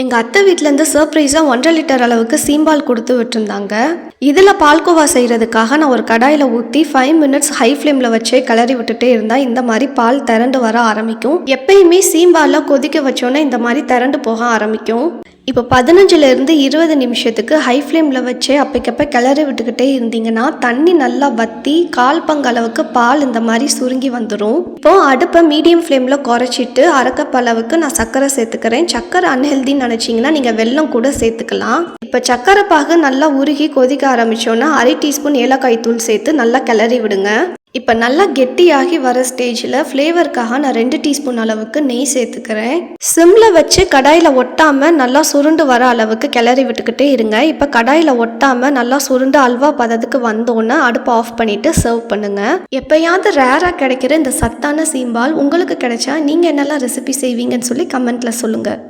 எங்கள் அத்தை வீட்டிலேருந்து சர்ப்ரைஸாக ஒன்றரை லிட்டர் அளவுக்கு சீம்பால் கொடுத்து விட்டுருந்தாங்க. இதில் பால்கோவா செய்கிறதுக்காக நான் ஒரு கடாயில் ஊற்றி ஃபைவ் மினிட்ஸ் ஹை ஃப்ளேமில் வச்சே கிளறி விட்டுட்டே இருந்தால் இந்த மாதிரி பால் திரண்டு வர ஆரம்பிக்கும். எப்பயுமே சீம்பாலில் கொதிக்க வச்சோன்னே இந்த மாதிரி திரண்டு போக ஆரம்பிக்கும். இப்போ பதினஞ்சுலேருந்து இருபது நிமிஷத்துக்கு ஹை ஃப்ளேமில் வச்சே அப்பைக்கப்போ கிளறி விட்டுக்கிட்டே இருந்தீங்கன்னா தண்ணி நல்லா வற்றி கால் பங்கு அளவுக்கு பால் இந்த மாதிரி சுருங்கி வந்துடும் இப்போ அடுப்பை மீடியம் ஃப்ளேமில் குறைச்சிட்டு அரைக்கப் அளவுக்கு நான் சர்க்கரை சேர்த்துக்கிறேன். சர்க்கரை அன்ஹெல்தின்னு நினச்சிங்கன்னா நீங்கள் வெல்லம் கூட சேர்த்துக்கலாம். இப்போ சர்க்கரை பாகு நல்லா உருகி கொதிக்க ஆரம்பிச்சோன்னா அரை டீஸ்பூன் ஏலக்காய் தூள் சேர்த்து நல்லா கிளறி விடுங்க. இப்போ நல்லா கெட்டியாகி வர ஸ்டேஜில் ஃப்ளேவருக்காக நான் ரெண்டு டீஸ்பூன் அளவுக்கு நெய் சேர்த்துக்கிறேன். சிம்மில் வச்சு கடாயில் ஒட்டாமல் நல்லா சுருண்டு வர அளவுக்கு கிளறி விட்டுக்கிட்டே இருங்க. இப்போ கடாயில் ஒட்டாமல் நல்லா சுருண்டு அல்வா பதத்துக்கு வந்தோன்னே அடுப்பை ஆஃப் பண்ணிவிட்டு சர்வ் பண்ணுங்கள் எப்போயாவது ரேராக கிடைக்கிற இந்த சத்தான சீம்பால் உங்களுக்கு கிடைச்சா நீங்கள் என்னெல்லாம் ரெசிபி செய்வீங்கன்னு சொல்லி கமெண்ட்டில் சொல்லுங்கள்